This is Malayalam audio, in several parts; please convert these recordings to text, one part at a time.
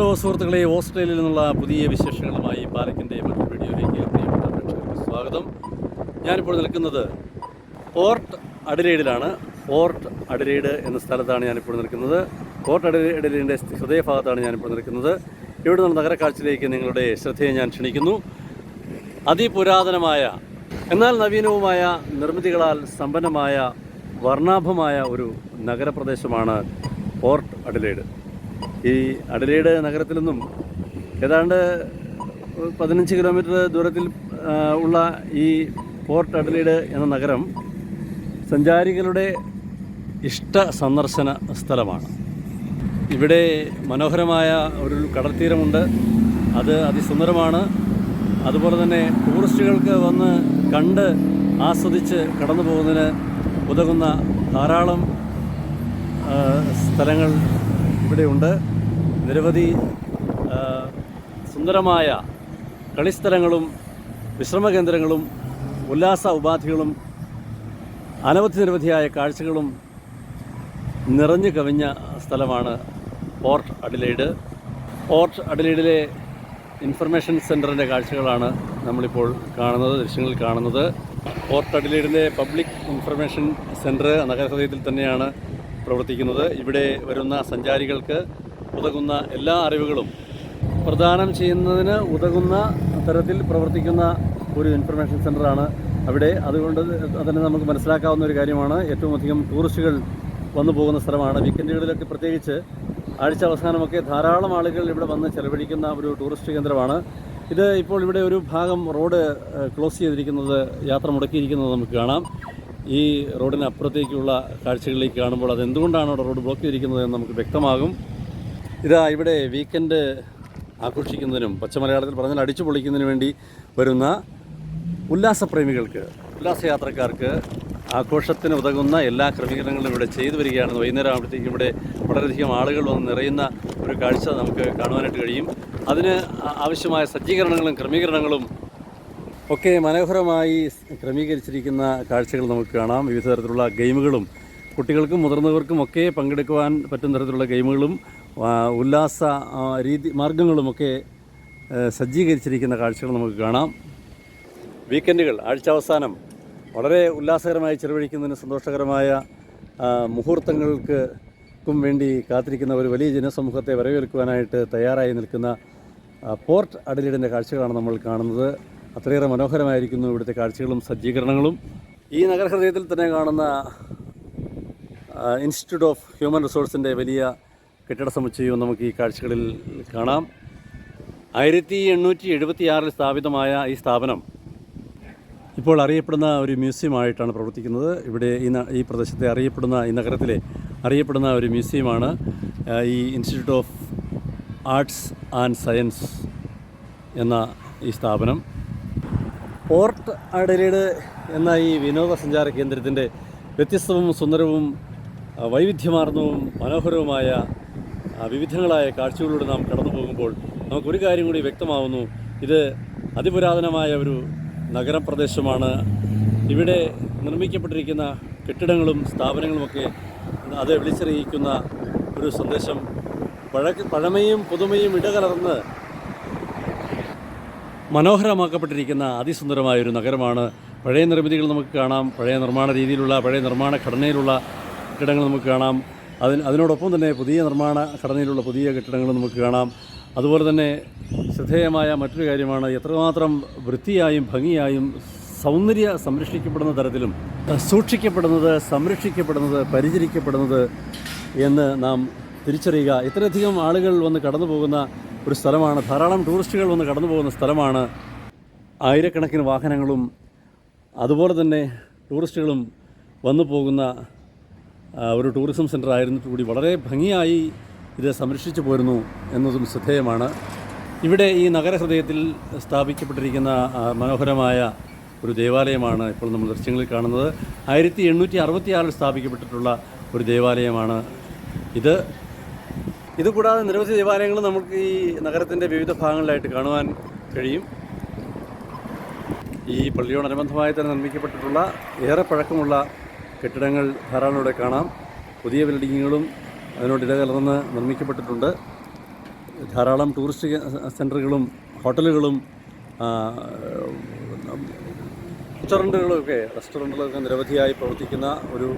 ഹലോ സുഹൃത്തുക്കളെ ഓസ്ട്രേലിയയിൽ നിന്നുള്ള പുതിയ വിശേഷങ്ങളുമായി പാലക്കിന്റെ മറ്റൊരു വീഡിയോയിലേക്ക് പ്രേക്ഷകർക്ക് സ്വാഗതം. ഞാനിപ്പോൾ നിൽക്കുന്നത് പോർട്ട് അഡിലേഡിലാണ്. പോർട്ട് അഡിലേഡ് എന്ന സ്ഥലത്താണ് ഞാനിപ്പോൾ നിൽക്കുന്നത്. പോർട്ട് അഡിലേഡിന്റെ ഹൃദയഭാഗത്താണ് ഞാനിപ്പോൾ നിൽക്കുന്നത്. ഇവിടെ നിന്ന് നഗരക്കാഴ്ചയിലേക്ക് നിങ്ങളുടെ ശ്രദ്ധയെ ഞാൻ ക്ഷണിക്കുന്നു. അതിപുരാതനമായ എന്നാൽ നവീനവുമായ നിർമ്മിതികളാൽ സമ്പന്നമായ വർണാഭമായ ഒരു നഗരപ്രദേശമാണ് പോർട്ട് അഡിലേഡ്. ഈ അഡിലേഡ് നഗരത്തിൽ നിന്നും ഏതാണ്ട് പതിനഞ്ച് കിലോമീറ്റർ ദൂരത്തിൽ ഉള്ള ഈ പോർട്ട് അഡിലേഡ് എന്ന നഗരം സഞ്ചാരികളുടെ ഇഷ്ട സന്ദർശന സ്ഥലമാണ്. ഇവിടെ മനോഹരമായ ഒരു കടൽത്തീരമുണ്ട്. അത് അതിസുന്ദരമാണ്. അതുപോലെ തന്നെ ടൂറിസ്റ്റുകൾക്ക് വന്ന് കണ്ട് ആസ്വദിച്ച് കടന്നു പോകുന്നതിന് ഉതകുന്ന ധാരാളം സ്ഥലങ്ങൾ ഇവിടെയുണ്ട്. നിരവധി സുന്ദരമായ കളിസ്ഥലങ്ങളും വിശ്രമ കേന്ദ്രങ്ങളും ഉല്ലാസ ഉപാധികളും അനവധി നിരവധിയായ കാഴ്ചകളും നിറഞ്ഞു കവിഞ്ഞ സ്ഥലമാണ് പോർട്ട് അഡിലൈഡ്. പോർട്ട് അഡിലൈഡിലെ ഇൻഫർമേഷൻ സെന്ററിന്റെ കാഴ്ചകളാണ് നമ്മളിപ്പോൾ കാണുന്നത് ദൃശ്യങ്ങളിൽ കാണുന്നത്. പോർട്ട് അഡിലൈഡിലെ പബ്ലിക് ഇൻഫർമേഷൻ സെന്റർ നഗരഹൃദയത്തിൽ തന്നെയാണ് പ്രവർത്തിക്കുന്നത്. ഇവിടെ വരുന്ന സഞ്ചാരികൾക്ക് ഉതകുന്ന എല്ലാ അറിവുകളും പ്രദാനം ചെയ്യുന്നതിന് ഉതകുന്ന തരത്തിൽ പ്രവർത്തിക്കുന്ന ഒരു ഇൻഫർമേഷൻ സെന്ററാണ് അവിടെ. അതുകൊണ്ട് അതിനെ നമുക്ക് മനസ്സിലാക്കാവുന്ന ഒരു കാര്യമാണ്. ഏറ്റവും അധികം ടൂറിസ്റ്റുകൾ വന്നു പോകുന്ന സ്ഥലമാണ്. വീക്കെൻഡുകളിലൊക്കെ പ്രത്യേകിച്ച് ആഴ്ച അവസാനമൊക്കെ ധാരാളം ആളുകൾ ഇവിടെ വന്ന് ചെലവഴിക്കുന്ന ഒരു ടൂറിസ്റ്റ് കേന്ദ്രമാണ്. ഇത് ഇപ്പോൾ ഇവിടെ ഒരു ഭാഗം റോഡ് ക്ലോസ് ചെയ്തിരിക്കുന്നത് യാത്ര മുടക്കിയിരിക്കുന്നത് നമുക്ക് കാണാം. ഈ റോഡിന് അപ്പുറത്തേക്കുള്ള കാഴ്ചകളിലേക്ക് കാണുമ്പോൾ അത് എന്തുകൊണ്ടാണ് അവിടെ റോഡ് ബ്ലോക്ക് ചെയ്തിരിക്കുന്നത് എന്ന് നമുക്ക് വ്യക്തമാകും. ഇതാ ഇവിടെ വീക്കെൻഡ് ആഘോഷിക്കുന്നതിനും പച്ചമലയാളത്തിൽ പറഞ്ഞാൽ അടിച്ചു പൊളിക്കുന്നതിനു വേണ്ടി വരുന്ന ഉല്ലാസപ്രേമികൾക്ക് ഉല്ലാസയാത്രക്കാർക്ക് ആഘോഷത്തിന് ഉതകുന്ന എല്ലാ ക്രമീകരണങ്ങളും ഇവിടെ ചെയ്തു വരികയാണ്. വൈകുന്നേരം ആകുമ്പോഴത്തേക്കും ഇവിടെ വളരെയധികം ആളുകൾ വന്ന് നിറയുന്ന ഒരു കാഴ്ച നമുക്ക് കാണുവാനായിട്ട് കഴിയും. അതിന് ആവശ്യമായ സജ്ജീകരണങ്ങളും ക്രമീകരണങ്ങളും ഒക്കെ മനോഹരമായി ക്രമീകരിച്ചിരിക്കുന്ന കാഴ്ചകൾ നമുക്ക് കാണാം. വിവിധ തരത്തിലുള്ള ഗെയിമുകളും കുട്ടികൾക്കും മുതിർന്നവർക്കും ഒക്കെ പങ്കെടുക്കുവാൻ പറ്റുന്ന തരത്തിലുള്ള ഗെയിമുകളും ഉല്ലാസ രീതി മാർഗങ്ങളുമൊക്കെ സജ്ജീകരിച്ചിരിക്കുന്ന കാഴ്ചകൾ നമുക്ക് കാണാം. വീക്കെൻഡുകൾ ആഴ്ച അവസാനം വളരെ ഉല്ലാസകരമായി ചെലവഴിക്കുന്നതിന് സന്തോഷകരമായ മുഹൂർത്തങ്ങൾക്കും മുഹൂർത്തങ്ങൾക്ക് ക്കും വേണ്ടി കാത്തിരിക്കുന്ന ഒരു വലിയ ജനസമൂഹത്തെ വരവേൽക്കുവാനായിട്ട് തയ്യാറായി നിൽക്കുന്ന പോർട്ട് അഡലിഡിന്റെ കാഴ്ചകളാണ് നമ്മൾ കാണുന്നത്. അത്രയേറെ മനോഹരമായിരിക്കുന്നു ഇവിടുത്തെ കാഴ്ചകളും സജ്ജീകരണങ്ങളും. ഈ നഗരഹൃദയത്തിൽ തന്നെ കാണുന്ന ഇൻസ്റ്റിറ്റ്യൂട്ട് ഓഫ് ഹ്യൂമൻ റിസോഴ്സിന്റെ വലിയ കെട്ടിട സമുച്ചയവും നമുക്ക് ഈ കാഴ്ചകളിൽ കാണാം. ആയിരത്തി എണ്ണൂറ്റി എഴുപത്തി ആറിൽ സ്ഥാപിതമായ ഈ സ്ഥാപനം ഇപ്പോൾ അറിയപ്പെടുന്ന ഒരു മ്യൂസിയമായിട്ടാണ് പ്രവർത്തിക്കുന്നത്. ഇവിടെ ഈ ഈ പ്രദേശത്തെ അറിയപ്പെടുന്ന ഈ നഗരത്തിലെ അറിയപ്പെടുന്ന ഒരു മ്യൂസിയമാണ് ഈ institute of arts and science എന്ന ഈ സ്ഥാപനം. പോർട്ട് അഡലേഡ് എന്ന ഈ വിനോദസഞ്ചാര കേന്ദ്രത്തിന്റെ വ്യത്യസ്തവും സുന്ദരവും വൈവിധ്യമാർന്നവും മനോഹരവുമായ വിവിധങ്ങളായ കാഴ്ചകളിലൂടെ നാം കടന്നു പോകുമ്പോൾ നമുക്കൊരു കാര്യം കൂടി വ്യക്തമാവുന്നു. ഇത് അതിപുരാതനമായ ഒരു നഗരപ്രദേശമാണ്. ഇവിടെ നിർമ്മിക്കപ്പെട്ടിരിക്കുന്ന കെട്ടിടങ്ങളും സ്ഥാപനങ്ങളുമൊക്കെ അത് വിളിച്ചറിയിക്കുന്ന ഒരു സന്ദേശം. പഴക്ക പഴമയും പുതുമയും ഇടകലർന്ന് മനോഹരമാക്കപ്പെട്ടിരിക്കുന്ന അതിസുന്ദരമായ ഒരു നഗരമാണ്. പഴയ നിർമ്മിതികൾ നമുക്ക് കാണാം. പഴയ നിർമ്മാണ രീതിയിലുള്ള പഴയ നിർമ്മാണ ഘടനയിലുള്ള കെട്ടിടങ്ങൾ നമുക്ക് കാണാം. അതിന് അതിനോടൊപ്പം തന്നെ പുതിയ നിർമ്മാണ ഘടനയിലുള്ള പുതിയ കെട്ടിടങ്ങൾ നമുക്ക് കാണാം. അതുപോലെ തന്നെ ശ്രദ്ധേയമായ മറ്റൊരു കാര്യമാണ് എത്രമാത്രം വൃത്തിയായും ഭംഗിയായും സൗന്ദര്യ സംരക്ഷിക്കപ്പെടുന്ന തരത്തിലും സൂക്ഷിക്കപ്പെടുന്നത് സംരക്ഷിക്കപ്പെടുന്നത് പരിചരിക്കപ്പെടുന്നത് എന്ന് നാം തിരിച്ചറിയുക. ഇത്രയധികം ആളുകൾ വന്ന് കടന്നു പോകുന്ന ഒരു സ്ഥലമാണ് ധാരാളം ടൂറിസ്റ്റുകൾ വന്ന് കടന്നു പോകുന്ന സ്ഥലമാണ്. ആയിരക്കണക്കിന് വാഹനങ്ങളും അതുപോലെ തന്നെ ടൂറിസ്റ്റുകളും വന്നു പോകുന്ന ഒരു ടൂറിസം സെന്റർ ആയിരുന്നിട്ട് കൂടി വളരെ ഭംഗിയായി ഇത് സംരക്ഷിച്ചു പോരുന്നു എന്നതും ശ്രദ്ധേയമാണ്. ഇവിടെ ഈ നഗരഹൃദയത്തിൽ സ്ഥാപിക്കപ്പെട്ടിരിക്കുന്ന മനോഹരമായ ഒരു ദേവാലയമാണ് ഇപ്പോൾ നമ്മൾ ദൃശ്യങ്ങളിൽ കാണുന്നത്. ആയിരത്തി എണ്ണൂറ്റി അറുപത്തിയാറിൽ സ്ഥാപിക്കപ്പെട്ടിട്ടുള്ള ഒരു ദേവാലയമാണ് ഇത്. ഇതുകൂടാതെ നിരവധി ദേവാലയങ്ങൾ നമുക്ക് ഈ നഗരത്തിന്റെ വിവിധ ഭാഗങ്ങളിലായിട്ട് കാണുവാൻ കഴിയും. ഈ പള്ളിയോടനുബന്ധമായി തന്നെ നിർമ്മിക്കപ്പെട്ടിട്ടുള്ള ഏറെ പഴക്കമുള്ള കെട്ടിടങ്ങൾ ധാരാളം ഇവിടെ കാണാം. പുതിയ ബിൽഡിങ്ങുകളും അതിനോട് ഇടകലർന്ന് നിർമ്മിക്കപ്പെട്ടിട്ടുണ്ട്. ധാരാളം ടൂറിസ്റ്റ് സെന്ററുകളും ഹോട്ടലുകളും റെസ്റ്റോറന്റുകളൊക്കെ റെസ്റ്റോറന്റുകളൊക്കെ നിരവധിയായി പ്രവർത്തിക്കുന്ന ഒരു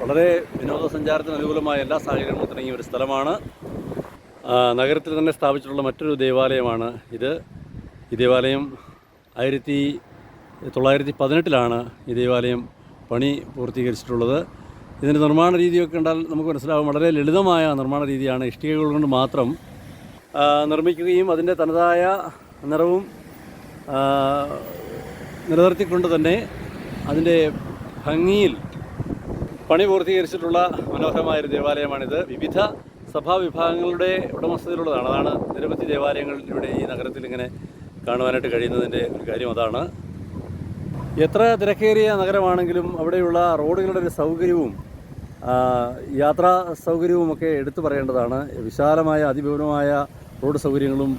വളരെ വിനോദസഞ്ചാരത്തിന് അനുകൂലമായ എല്ലാ സാഹചര്യങ്ങളും തുടങ്ങിയ ഒരു സ്ഥലമാണ്. നഗരത്തിൽ തന്നെ സ്ഥാപിച്ചിട്ടുള്ള മറ്റൊരു ദേവാലയമാണ് ഇത്. ഈ ദേവാലയം ആയിരത്തി തൊള്ളായിരത്തി പതിനെട്ടിലാണ് ഈ ദേവാലയം പണി പൂർത്തീകരിച്ചിട്ടുള്ളത്. ഇതിന്റെ നിർമ്മാണ രീതിയൊക്കെ കണ്ടാൽ നമുക്ക് മനസ്സിലാവും. വളരെ ലളിതമായ നിർമ്മാണ രീതിയാണ് ഇഷ്ടികകൾ കൊണ്ട് മാത്രം നിർമ്മിക്കുകയും അതിന്റെ തനതായ നിറവും നിലനിർത്തിക്കൊണ്ട് തന്നെ അതിന്റെ ഭംഗിയിൽ പണി പൂർത്തീകരിച്ചിട്ടുള്ള മനോഹരമായ ഒരു ദേവാലയമാണിത്. വിവിധ സഭാവിഭാഗങ്ങളുടെ ഉടമസ്ഥതയിലുള്ളതാണ്. അതാണ് നിരവധി ദേവാലയങ്ങൾ ഇവിടെ ഈ നഗരത്തിൽ ഇങ്ങനെ കാണുവാനായിട്ട് കഴിയുന്നതിന്റെ ഒരു കാര്യം അതാണ്. എത്ര തിരക്കേറിയ നഗരമാണെങ്കിലും അവിടെയുള്ള റോഡുകളുടെ ഒരു സൗകര്യവും യാത്രാ സൗകര്യവും ഒക്കെ എടുത്തു പറയേണ്ടതാണ്. വിശാലമായ അതിവിപുലമായ റോഡ് സൗകര്യങ്ങളും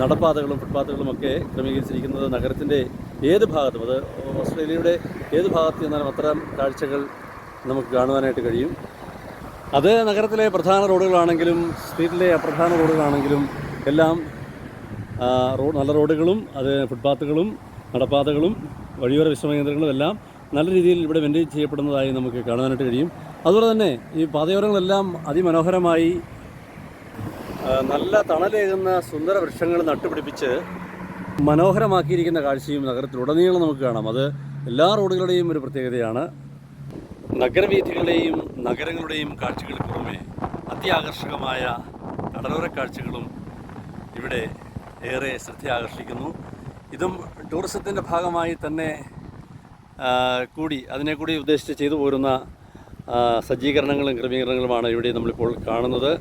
നടപ്പാതകളും ഫുട്പാത്തുകളും ഒക്കെ ക്രമീകരിച്ചിരിക്കുന്നത് നഗരത്തിന്റെ ഏത് ഭാഗത്തും അത് ഓസ്ട്രേലിയയുടെ ഏത് ഭാഗത്ത് ചെന്നാലും അത്തരം കാഴ്ചകൾ നമുക്ക് കാണുവാനായിട്ട് കഴിയും. അത് നഗരത്തിലെ പ്രധാന റോഡുകളാണെങ്കിലും സ്ട്രീറ്റിലെ അപ്രധാന റോഡുകളാണെങ്കിലും എല്ലാം റോഡ് നല്ല റോഡുകളും അത് ഫുട്പാത്തുകളും നടപ്പാതകളും വഴിയോര വിശ്രമ കേന്ദ്രങ്ങളും എല്ലാം നല്ല രീതിയിൽ ഇവിടെ മെയിന്റെയിൻ ചെയ്യപ്പെടുന്നതായി നമുക്ക് കാണാനായിട്ട് കഴിയും. അതുപോലെ തന്നെ ഈ പാതയോരങ്ങളെല്ലാം അതിമനോഹരമായി നല്ല തണലേകുന്ന സുന്ദര വൃക്ഷങ്ങൾ നട്ടുപിടിപ്പിച്ച് മനോഹരമാക്കിയിരിക്കുന്ന കാഴ്ചയും നഗരത്തിലുടനീളം നമുക്ക് കാണാം. അത് എല്ലാ റോഡുകളുടെയും ഒരു പ്രത്യേകതയാണ്. നഗരവീഥികളുടെയും നഗരങ്ങളുടെയും കാഴ്ചകൾക്ക് പുറമെ അത്യാകർഷകമായ കടലോര കാഴ്ചകളും ഇവിടെ ഏറെ ശ്രദ്ധ ആകർഷിക്കുന്നു ഇതും ടൂറിസത്തിന്റെ ഭാഗമായി തന്നെ കൂടി അതിനെ കൂടി ഉദ്ദേശിച്ച് ചെയ്തു പോരുന്ന സജ്ജീകരണങ്ങളും ക്രമീകരണങ്ങളുമാണ് ഇവിടെ നമ്മളിപ്പോൾ കാണുന്നത്.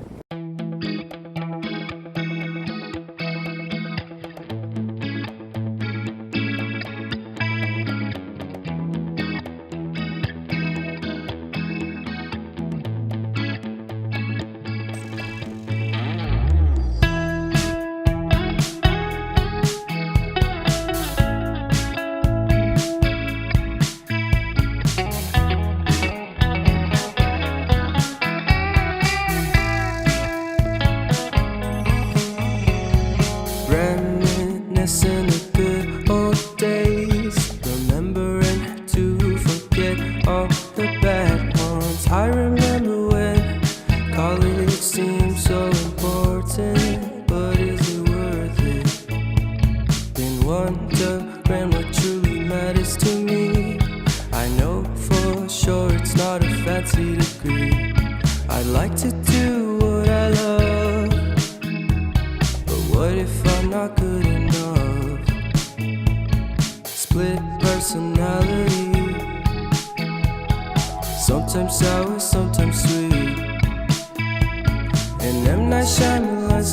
Wondering what truly matters to me. I know for sure it's not a fancy degree. I'd like to do what I love. But what if I'm not good enough? Split personality. Sometimes sour, sometimes sweet. And M. Night Shyamalan